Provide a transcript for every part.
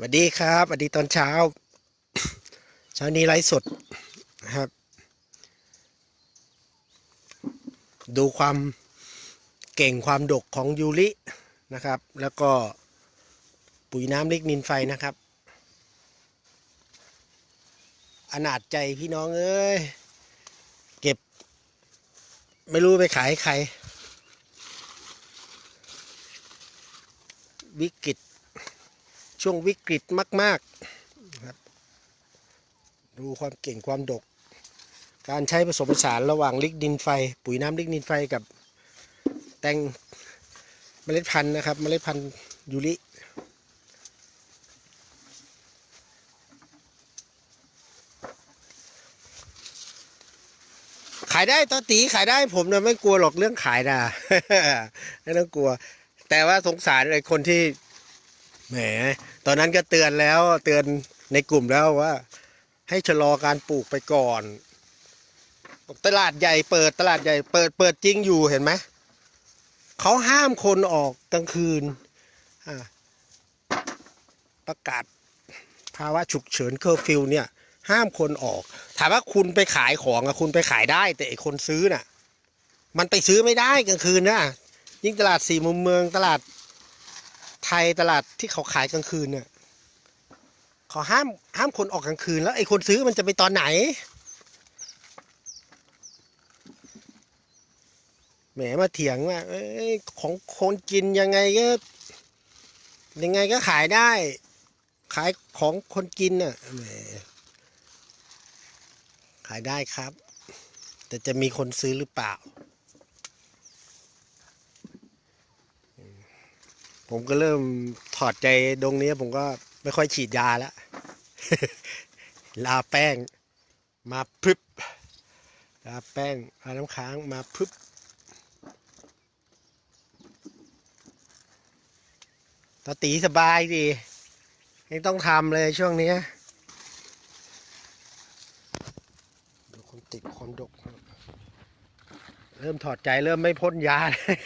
สวัสดีครับสวัสดีตอนเช้า เช้านี้ไลฟ์สดนะครับ ดูความเก่งความดกของยูรินะครับ แล้วก็ปุ๋ยน้ำลิกนินไฟนะครับ อนาจใจพี่น้องเอ้ย เก็บ ไม่รู้ไปขายให้ใคร วิกฤต ช่วงวิกฤตมากๆนะครับดูความเก่งความดก การใช้ผสมผสานระหว่างลิกดินไฟ ปุ๋ยน้ำลิกดินไฟกับแตงเมล็ดพันธุ์นะครับ เมล็ดพันธุ์ยูริขายได้ตอตีขายได้ผมเนี่ยไม่กลัวหรอกเรื่องขายนะไม่ต้องกลัว แต่ว่าสงสารไอ้คนที่ แหม ตอนนั้นก็เตือนแล้วเตือนในกลุ่มแล้วว่า ให้ชะลอการปลูกไปก่อน ตลาดใหญ่เปิดตลาดใหญ่เปิดเปิดจริงอยู่เห็นไหมเขาห้ามคนออกกลางคืนอ่าประกาศภาวะฉุกเฉินเคอร์ฟิวเนี่ย ห้ามคนออก ถามว่าคุณไปขายของอะคุณไปขายได้ แต่ไอคนซื้อน่ะ มันไปซื้อไม่ได้กลางคืนนะยิ่งตลาดสี่มุมเมืองตลาด ไทยตลาดที่เขาขายกลางคืนเนี่ยเขาห้ามห้ามคนออกกลางคืน แล้วไอ้คนซื้อมันจะไปตอนไหนแหมมาเถียงว่าอของคนกินยังไงก็ยังไงก็ขายได้ ขายของคนกินน่ะแหมขายได้ครับ แต่จะมีคนซื้อหรือเปล่า ผมก็เริ่มถอดใจตรงนี้ผมก็ไม่ค่อยฉีดยาแล้ว ลาแป้ง มาพรึบลาแป้งลาน้ำค้างมาพรึบตาตีสบายดีไม่ต้องทำเลยช่วงนี้ดูคนติดคนดก เริ่มถอดใจเริ่มไม่พ่นยา ร้า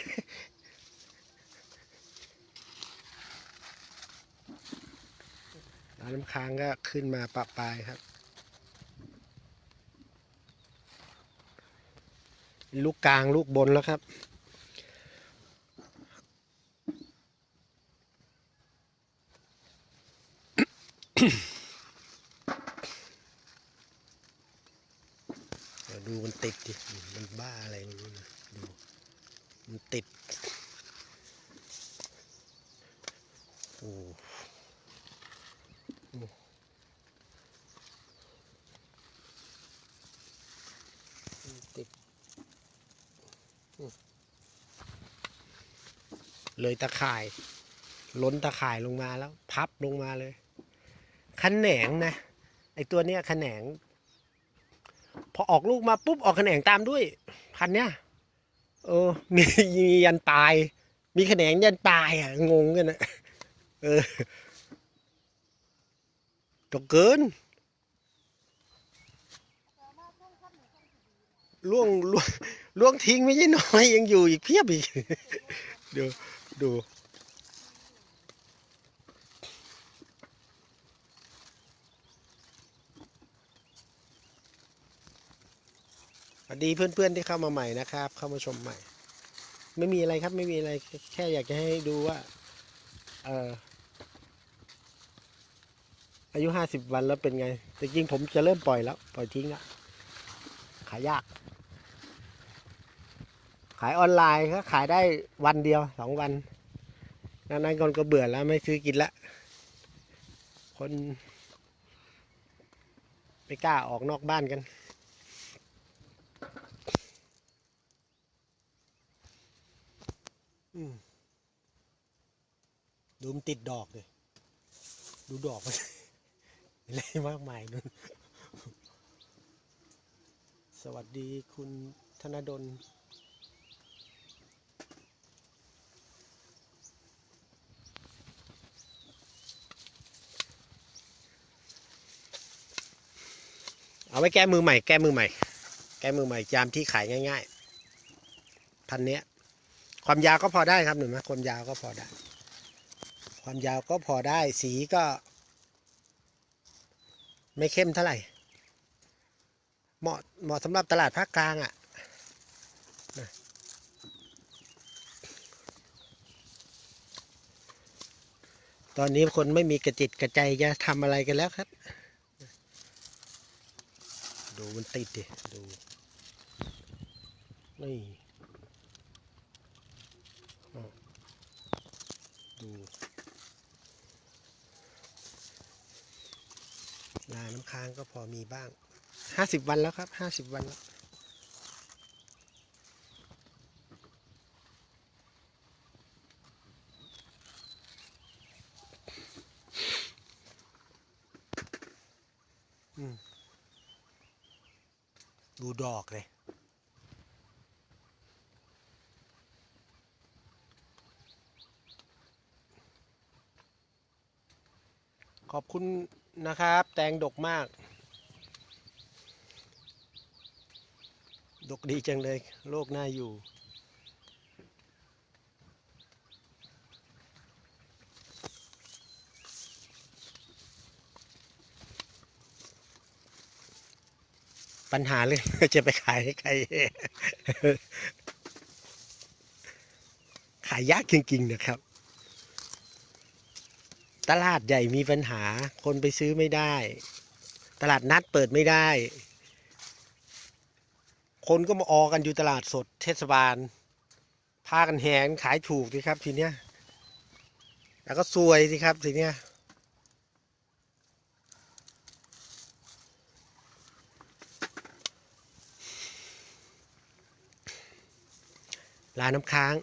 น้ำค้างก็ขึ้นมาปะปลายครับ ลูกกลางลูกบนแล้วครับ เดี๋ยวดูมันติดดิ มันบ้าอะไรไม่รู้นะดู มันติด โอ้ ติดอืม เลยตะข่าย ล้นตะข่ายลงมาแล้ว พับลงมาเลยขนแหนงนะไอตัวเนี้ยขนแหนง พอออกลูกมาปุ๊บออกขนแหนงตามด้วย พันเนี้ยเออมีมียันตาย มีขนแหนงยันตายอะงงกันนะเออตกเกินล่วงล่วงล่วงทิ้งไม่ใช่น้อยยังอยู่อีกเพียบอีก ดูดูสวัสดีเพื่อนๆที่เข้ามาใหม่นะครับ เข้ามาชมใหม่ ไม่มีอะไรครับไม่มีอะไรแค่อยากจะให้ดูว่าเอออายุห้าสิบวันแล้วเป็นไง แต่จริงผมจะเริ่มปล่อยแล้ว ปล่อยทิ้งล้วขายยากายออนไลน์ก็ขายได้วันเดียวสองวันดังนั้นคนก็เบื่อแล้วไม่ซื้อกินละ คนไม่กล้าออกนอกบ้านกัน ดูมันติดดอกเลยดูดอกมันอะไรมากมายนู่นสวัสดีคุณธนดล เอาไว้แก้มือใหม่ แก้มือใหม่ แก้มือใหม่จามที่ขายง่าย ๆ พันเนี้ย ความยาวก็พอได้ครับหนูไหมความยาวก็พอได้ ความยาวก็พอได้ สีก็ ไม่เข้มเท่าไหร่ เหมาะเหมาะสำหรับตลาดภาคกลางอะ่ะตอนนี้คนไม่มีกระจิตกระใจจะทำอะไรกันแล้วครับ ดูมันติดดิ ดู นี่ ดูลาน้ำค้างก็พอมีบ้าง ห้าสิบวันแล้วครับ ห้าสิบวันแล้ว ดอกเลย ขอบคุณนะครับ แตงดกมาก ดกดีจังเลย โลกน่าอยู่ ปัญหาเรื่องจะไปขายให้ใคร ขายยากจริงๆนะครับ ตลาดใหญ่มีปัญหา คนไปซื้อไม่ได้ ตลาดนัดเปิดไม่ได้ คนก็มาออกันอยู่ตลาดสดเทศบาล พากันแหงขายถูกสิครับทีเนี้ย แล้วก็ซวยสิครับทีเนี้ย ลาน้ำค้าง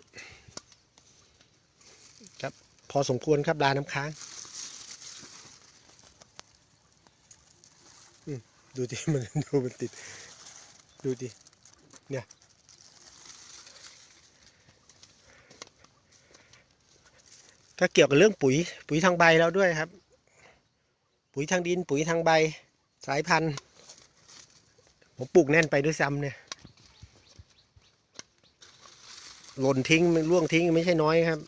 ครับพอสมควรครับลาน้ำค้างดูดิมันดูมันติด ดูดิเนี่ยก็เกี่ยวกับเรื่องปุ๋ย ปุ๋ยทางใบแล้วด้วยครับ ปุ๋ยทางดิน ปุ๋ยทางใบ สายพันธุ์ ผมปลูกแน่นไปด้วยซ้ำเนี่ย หล่นทิ้งร่วงทิ้งไม่ใช่น้อยครับ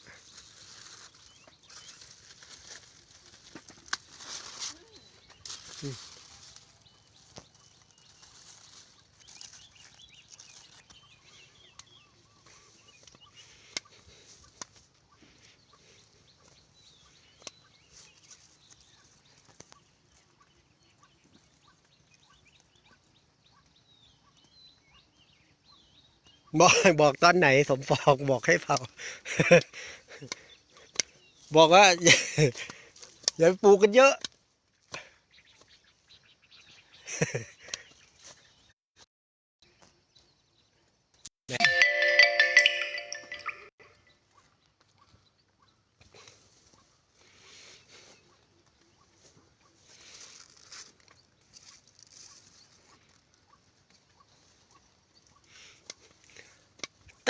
บอกบอกตอนไหนสมฟองบอกให้เผา บอกว่า อย่าอย่าไปปลูกกันเยอะ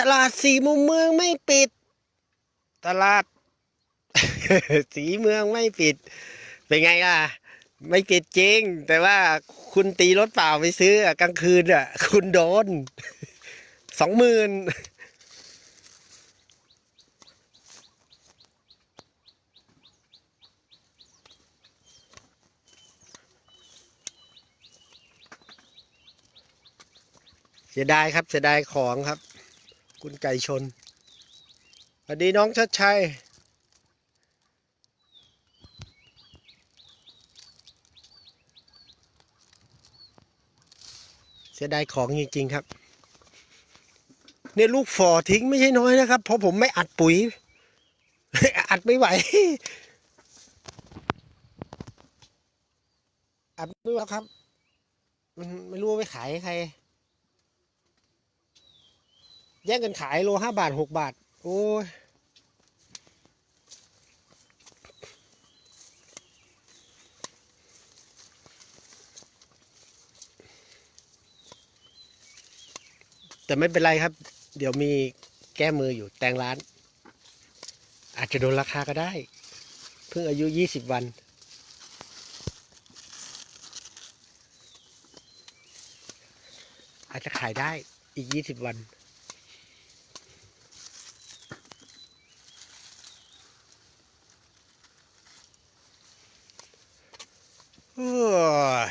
ตลาดสีมุมเมืองไม่ปิด ตลาด สีเมืองไม่ปิด เป็นไงล่ะ ไม่ปิดจริง แต่ว่าคุณตีรถเปล่าไปซื้อกลางคืนอะ คุณโดนสองหมื่นเสียดายครับเสียดายของครับ คุณไก่ชนสวัสดีน้องชัดชัยเสียดายของจริง ๆ ครับเนี่ยลูกฟอทิ้งไม่ใช่น้อยนะครับ เพราะผมไม่อัดปุ๋ย อัดไม่ไหว อัดไม่ไหวครับมันไม่รู้ว่าไปขายใคร แย่งกันขายโลห้าบาทหกบาท โอ้ยแต่ไม่เป็นไรครับ เดี๋ยวมีแก้มืออยู่แตงร้าน อาจจะโดนราคาก็ได้ เพิ่งอายุยี่สิบวัน อาจจะขายได้อีกยี่สิบวัน โอ้ย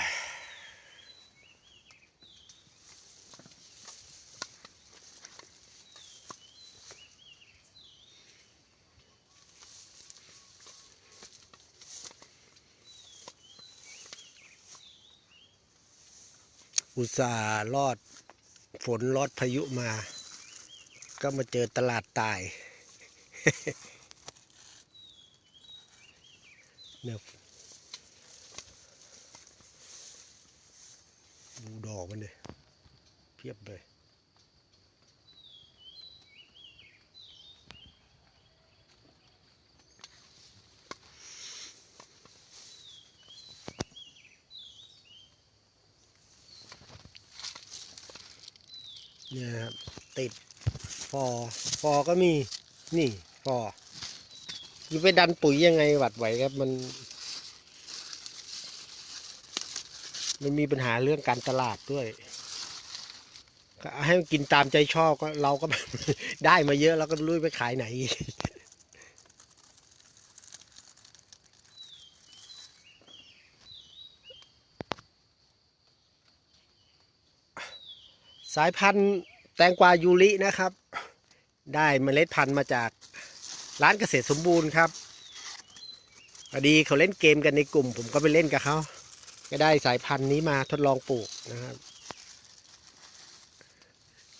อุตส่าห์รอดฝนรอดพายุมา ก็มาเจอตลาดตายเนี่ยดูดอกมันเลยเพียบเลย เนี่ยครับติดฟอฟอก็มีนี่ฟอยู่ไปดันปุ๋ยยังไงหวัดไหวครับมัน มันมีปัญหาเรื่องการตลาดด้วยก็ให้มันกินตามใจชอบก็เราก็ได้มาเยอะเราก็ลุยไปขายไหน สายพันธุ์แตงกวายูรินะครับ ได้เมล็ดพันธุ์มาจากร้านเกษตรสมบูรณ์ครับพอดีเขาเล่นเกมกันในกลุ่ม ผมก็ไปเล่นกับเขาก็ได้สายพันธุ์นี้มาทดลองปลูกนะครับ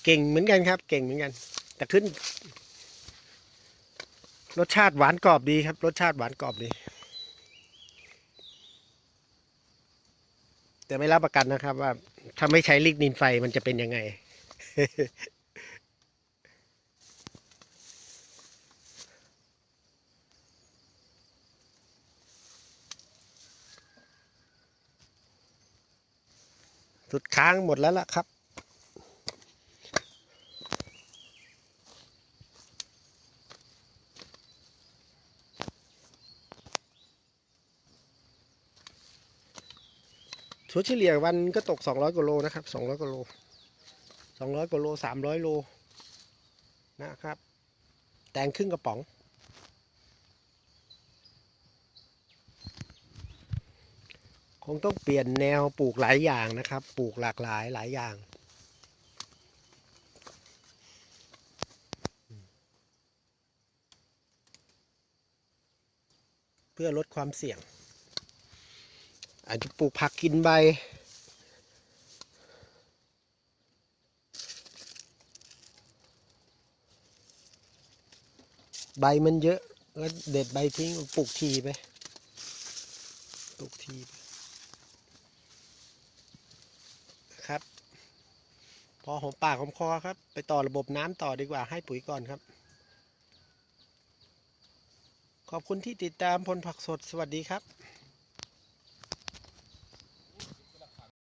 เก่งเหมือนกันครับ เก่งเหมือนกัน แต่ขึ้น รสชาติหวานกรอบดีครับ รสชาติหวานกรอบดี แต่ไม่รับประกันนะครับว่า ถ้าไม่ใช้ลิกนินไฟมันจะเป็นยังไง สุดค้างหมดแล้วล่ะครับ ชุดเฉลี่ยวันก็ตก200กว่าโลนะครับ200กว่าโล200กว่าโล300โลนะครับ แตงครึ่งกระป๋อง คงต้องเปลี่ยนแนวปลูกหลายอย่างนะครับ ปลูกหลากหลายหลายอย่างเพื่อลดความเสี่ยง อาจจะปลูกผักกินใบ ใบมันเยอะก็เด็ดใบทิ้งปลูกทีไปปลูกทีไปครับ พอหอมปากหอมคอครับ ไปต่อระบบน้ำต่อดีกว่าให้ปุ๋ยก่อนครับ ขอบคุณที่ติดตามพลผักสดสวัสดีครับ